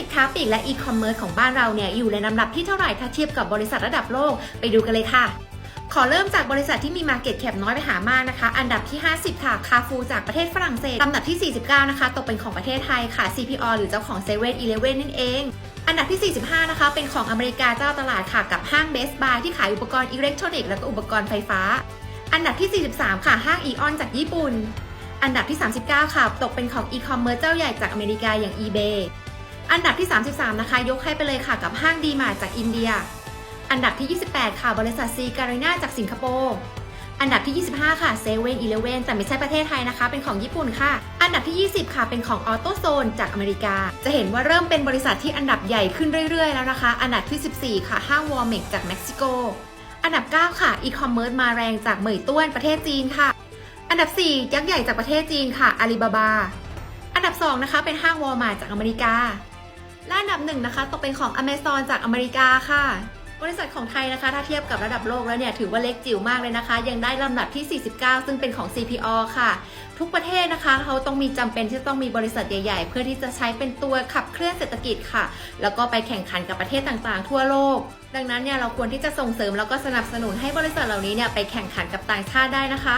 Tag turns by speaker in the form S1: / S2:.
S1: ิค้าปลีกและอีคอมเมิร์ซของบ้านเราเนี่ยอยู่ในลำดับที่เท่าไหร่ถ้าเทียบกับบริษัทระดับโลกไปดูกันเลยค่ะ ขอเริ่มจากบริษัทที่มี Market Cap น้อยไปหามากนะคะ อันดับที่ 50 ค่ะ คาฟูจากประเทศฝรั่งเศสลำดับที่ 49 นะคะ ตกเป็นของประเทศไทยค่ะ CPO หรือเจ้าของ7 e เ e ่ e อนั่นเอง อันดับที่ 45 นะคะ เป็นของอเมริกาเจ้าตลาดค่ะกับห้าง Best Buy ที่ขายอุปกรณ์อิเล็กทรอนิกส์และก็อุปกรณ์ไฟฟ้า อันดับที่ 43 ค่ะ ห้าง Eon จากญี่ปุ่น อันดับที่ 39 ค่ะ ตกเป็นของอีคอมเมิร์ซเจ้าใหญ่จากอเมริกาอย่าง eBay อันดับที่ 33 นะคะ ยกให้ไปเลยค่ะกับห้างดีมาจากอินเดีย อันดับที่ 28 ค่ะบริษัทซีการีนาจากสิงคโปร์อันดับที่ 25 ค่ะเซเว่นอีเลเว่นแต่ไม่ใช่ประเทศไทยนะคะ เป็นของญี่ปุ่นค่ะ อันดับที่ 20 ค่ะ เป็นของออโตโซนจากอเมริกา จะเห็นว่าเริ่มเป็นบริษัทที่อันดับใหญ่ขึ้นเรื่อยๆ แล้วนะคะ อันดับที่ 14 ค่ะ ห้างวอลเมกจากเม็กซิโก อันดับ 9 ค่ะอีคอมเมิร์ซมาแรงจากเหมยต้วนประเทศจีนค่ะ อันดับ 4 ยักษ์ใหญ่จากประเทศจีนค่ะอาลีบาบา อันดับ 2 นะคะ เป็นห้างวอลมาร์จากอเมริกาและอัน ดับหนึ่งนะคะตกเป็นของ Amazon จากอเมริกาค่ะ บริษัทของไทยนะคะ ถ้าเทียบกับระดับโลกแล้วเนี่ยถือว่าเล็กจิ๋วมากเลยนะคะ ยังได้ลำดับที่ 49 ซึ่งเป็นของ CPO ค่ะ ทุกประเทศนะคะเขาต้องมีจำเป็นที่ต้องมีบริษัทใหญ่ๆ เพื่อที่จะใช้เป็นตัวขับเคลื่อนเศรษฐกิจค่ะ แล้วก็ไปแข่งขันกับประเทศต่างๆ ทั่วโลก ดังนั้นเนี่ยเราควรที่จะส่งเสริมแล้วก็สนับสนุนให้บริษัทเหล่านี้เนี่ยไปแข่งขันกับต่างชาติได้นะคะ